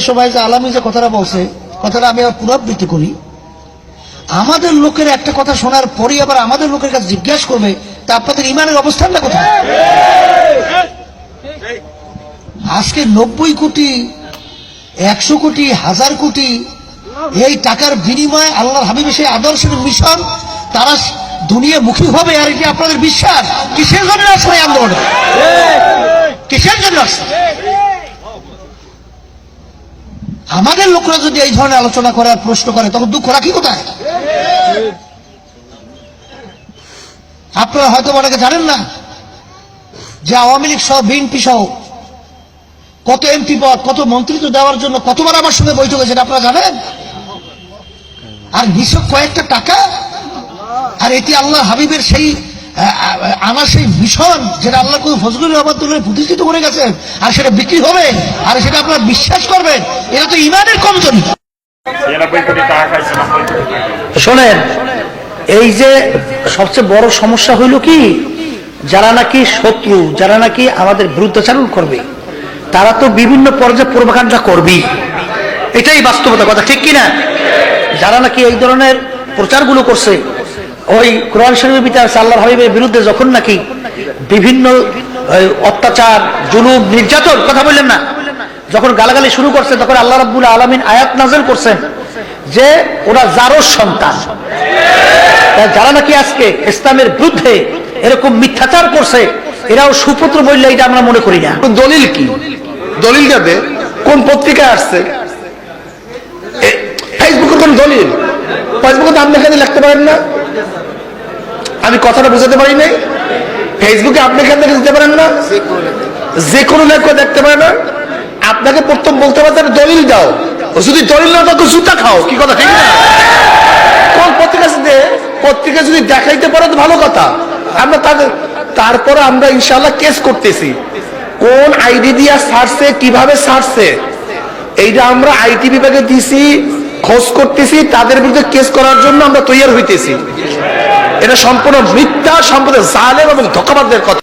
সবাই যে আলামী যে কথাটা বলছে, কথাটা আমি আবার পুনরাবৃত্তি করি। আমাদের লোকের একটা কথা শোনার পরে আবার আমাদের লোকের কাছে জিজ্ঞাসা করবে, তা আপনাদের ইমানের অবস্থানটা কোথায়? আজকে নব্বই কোটি, একশো কোটি, হাজার কোটি এই টাকার বিনিময়ে আল্লাহর হাবিবের সেই আদর্শের মিশন, তারা দুনিয়া মুখী হবে, আর এটি আপনাদের বিশ্বাস? কিসের জন্য আসলে আন্দোলনে? কিসের জন্য আসছে? আমাদের লোকরা যদি এই ধরনের আলোচনা করে আর প্রশ্ন করে, তখন দুঃখ রাখি কোথায়? আপনারা হয়তো অনেকে জানেন না যে আওয়ামী লীগ সহ, বিএনপি সহ কত এমপি পদ, কত মন্ত্রিত্ব দেওয়ার জন্য কতবার আমার সঙ্গে বৈঠক হয়েছে আপনারা জানেন? আর নিছক কয়েকটা টাকা, আর এটি আল্লাহ হাবিবের সেই আমার সেই মিশন যেটা আল্লাহ কোন ফজলুর রহমতুল্লাহ প্রতিষ্ঠিত করে গেছেন, আর সেটা বিক্রি হবে, আর সেটা আপনারা বিশ্বাস করবেন, এটা তো ইমানের কমজোরি। শোনেন, এই যে সবচেয়ে বড় সমস্যা হইল কি, যারা নাকি শত্রু, যারা নাকি আমাদের বিরুদ্ধাচারণ করবে, তারা তো বিভিন্ন পর্যায়ে পূর্বাকাঙ্ক্ষা করবেই। এটাই বাস্তবতা, কথা ঠিক কিনা? যারা নাকি এই ধরনের প্রচারগুলো করছে ওই কোরআন শরীফের আছে আল্লাহ হাবিবের বিরুদ্ধে যখন নাকি বিভিন্ন অত্যাচার, জুলুম, নির্যাতন, কথা বললেন না? যখন গালাগালি শুরু করছে, তখন আল্লাহ রাব্বুল আলামিন আয়াত নাজেল করছেন যে ওরা জারোর সন্তান। যারা নাকি আজকে ইসলামের বিরুদ্ধে এরকম মিথ্যাচার করছে, এরাও সুপুত্র বললে এটা আমরা মনে করি না। দলিল কি? দলিল যাবে কোন পত্রিকায় আসছে? ফেসবুকের কোন দলিল? ফেসবুকে তো আপনি এখানে লিখতে পারেন না। আমি কথাটা বুঝাতে পারি নাই? ফেসবুকে আপনি এখান থেকে দিতে পারেন না? যে কোনো লেখা দেখতে পারে না? আপনাকে প্রথম বলতে তার দলিল দাও। যদি দলিল না দাও জুতা খাও। কি কথা ঠিক না? কোন পত্রিকা পত্রিকা যদি দেখাইতে পারো তো ভালো কথা। আমরা তাদের তারপরে আমরা ইনশাল্লাহ কেস করতেছি। কোন আইডি দিয়া সারছে কীভাবে সারছে? এইটা আমরা আইটি বিভাগে দিছি। খোঁজ করতেছি, তাদের বিরুদ্ধে কেস করার জন্য আমরা তৈরি হইতেছি। এটা সম্পূর্ণ মিথ্যা, সম্পূর্ণ জালের এবং ধোকাবাদের কথা।